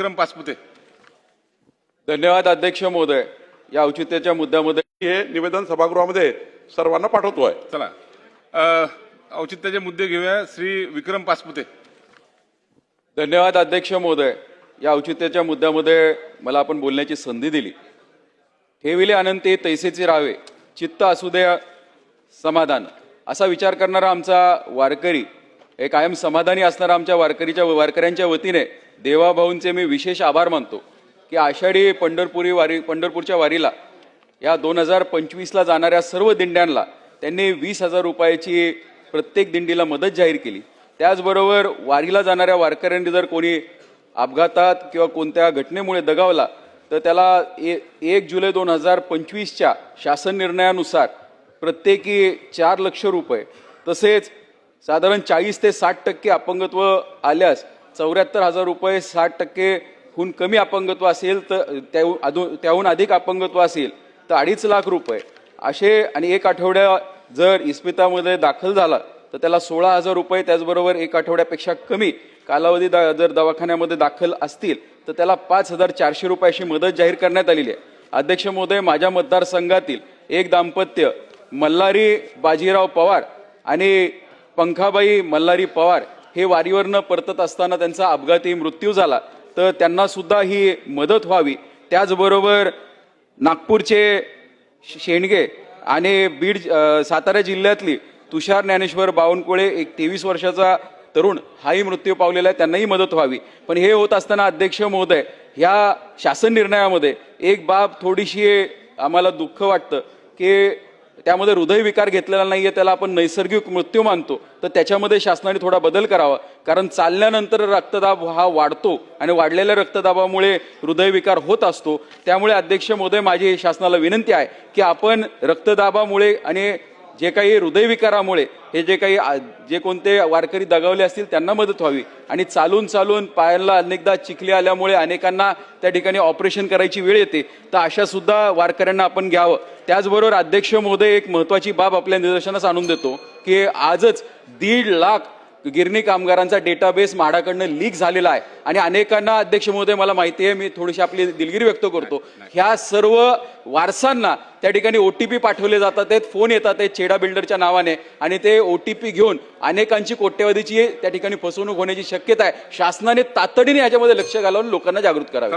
विक्रम पाचपुते धन्यवाद अध्यक्ष महोदय. या औचित्याच्या मुद्द्यामध्ये हे निवेदन सभागृहामध्ये सर्वांना पाठवतोय. चला. अ, औचित्याचे मुद्दे घेऊया. श्री विक्रम पाचपुते धन्यवाद अध्यक्ष महोदय. या औचित्याच्या मुद्द्यामध्ये मला आपण बोलण्याची संधी दिली. ठेविले अनंते तैसेचे राहावे चित्त असू दे समाधान. असा विचार करणारा आमचा वारकरी हे कायम समाधानी असणारा आमच्या वारकरीच्या वारकऱ्यांच्या वतीने देवाभाऊंचे मी विशेष आभार मानतो की आषाढी पंढरपुरी वारी पंढरपूरच्या वारीला या दोन हजार पंचवीसला जाणाऱ्या सर्व दिंड्यांना त्यांनी वीस हजार रुपयाची प्रत्येक दिंडीला मदत जाहीर केली. त्याचबरोबर वारीला जाणाऱ्या वारकऱ्यांनी जर कोणी अपघातात किंवा कोणत्या घटनेमुळे दगावला तर त्याला ए एक जुलै दोन हजार पंचवीसच्या शासन निर्णयानुसार प्रत्येकी चार लक्ष रुपये तसेच साधारण चाळीस ते साठ टक्के अपंगत्व आल्यास चौऱ्याहत्तर हजार रुपये साठ टक्केहून कमी अपंगत्व असेल तर त्याहून अधू- त्याहून अधिक अपंगत्व असेल तर अडीच लाख रुपये. असे आणि एक आठवड्या जर इस्पितामध्ये दाखल झाला तर त्याला सोळा हजार रुपये त्याचबरोबर एक आठवड्यापेक्षा कमी कालावधी दा- जर दवाखान्यामध्ये दाखल असतील तर त्याला पाच हजार चारशे रुपयाची मदत जाहीर करण्यात आलेली आहे. अध्यक्ष महोदय माझ्या मतदारसंघातील एक दाम्पत्य मल्हारी बाजीराव पवार आणि पंखाबाई मल्हारी पवार हे वारीवरनं परतत असताना त्यांचा अपघाती मृत्यू झाला तर त्यांना सुद्धा ही मदत व्हावी. त्याचबरोबर नागपूरचे शेणगे शेंडगे आणि बीड सातारा जिल्ह्यातली तुषार ज्ञानेश्वर बावनकुळे एक तेवीस वर्षाचा तरुण हाही मृत्यू पावलेला आहे त्यांनाही मदत व्हावी. पण हे होत असताना अध्यक्ष महोदय ह्या शासन निर्णयामध्ये एक बाब थोडीशी आम्हाला दुःख वाटतं की त्यामध्ये हृदयविकार घेतलेला नाही आहे त्याला आपण नैसर्गिक मृत्यू मानतो. तर त्याच्यामध्ये शासनाने थोडा बदल करावा. कारण चालल्यानंतर रक्तदाब हा वाढतो आणि वाढलेल्या रक्तदाबामुळे हृदयविकार होत असतो. त्यामुळे अध्यक्ष महोदय माझी शासनाला विनंती आहे की आपण रक्तदाबामुळे आणि जे काही हृदयविकारामुळे हे जे काही आ- जे कोणते वारकरी दगावले असतील त्यांना मदत व्हावी. आणि चालून चालून पायांना अनेकदा चिखली आल्यामुळे अनेकांना त्या ठिकाणी ऑपरेशन करायची वेळ येते तर अशा सुद्धा वारकऱ्यांना आपण घ्यावं. त्याचबरोबर अध्यक्ष महोदय एक महत्वाची बाब आपल्या निदर्शनास आणून देतो की आजच दीड लाख गिरणी कामगारांचा डेटाबेस म्हाडाकडनं लीक झालेला आहे. आणि अनेकांना अध्यक्ष महोदय मला माहिती आहे मी थोडीशी आपली दिलगिरी व्यक्त करतो. ह्या सर्व वारसांना त्या ठिकाणी ओटीपी पाठवले जातात आहेत फोन येतात आहेत छेडा बिल्डरच्या नावाने. आणि ते ओटीपी घेऊन अनेकांची कोट्यवधीची त्या ठिकाणी फसवणूक होण्याची शक्यता आहे. शासनाने तातडीने याच्यामध्ये लक्ष घालून लोकांना जागृत करावे.